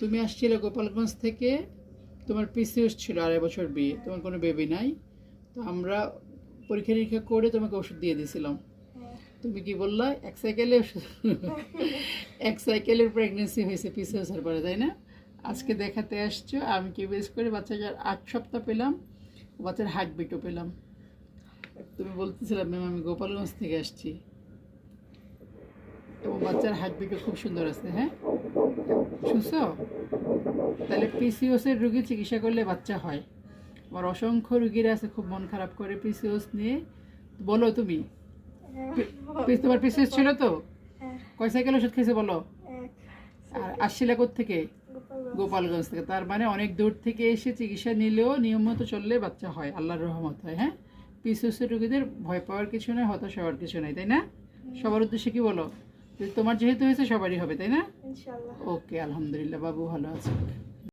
তুমি আসছিলে গোপালগঞ্জ থেকে, তোমার পিসিওস ছিল আড়াই বছর বিয়ে, তোমার কোনো বেবি নাই, তো আমরা পরীক্ষা নিরীক্ষা করে তোমাকে ওষুধ দিয়ে দিয়েছিলাম। তুমি কি বললা, এক সাইকেলে এক সাইকেলের প্রেগনেন্সি হয়েছে পিসিওসের পরে তাই না? আজকে দেখাতে আসছো, আমি কি বেশ করে, বাচ্চাটার আট সপ্তাহ পেলাম, বাচ্চার হার্টবিটও পেলাম। তুমি বলতেছিলাম ম্যাম আমি গোপালগঞ্জ থেকে আসছি। এবং বাচ্চার হার্টবিটও খুব সুন্দর আছে হ্যাঁ? শুনছো তাহলে পিসিওসের রুগী চিকিৎসা করলে বাচ্চা হয়। আমার অসংখ্য রুগীরা আছে খুব মন খারাপ করে পিসিওস নিয়ে। বলো তুমি। হ্যাঁ তোমার পিসিওস ছিল তো? হ্যাঁ। কয় সাইকেল ওষুধ খেয়েছে বলো? আর আসছিলে থেকে গোপালগঞ্জ। থেকে। তার মানে অনেক দূর থেকে এসে চিকিৎসা নিলেও নিয়মিত চললে বাচ্চা হয় আল্লাহর রহমত হয় হ্যাঁ? পিসিওসের রুগীদের ভয় পাওয়ার কিছু নেই হতাশ হওয়ার কিছু নেই তাই না? সবার উদ্দেশ্যে কি বলো? তোমার যেহেতু হয়েছে সবারই হবে তাই না? ওকে আলহামদুলিল্লাহ বাবু ভালো আছে।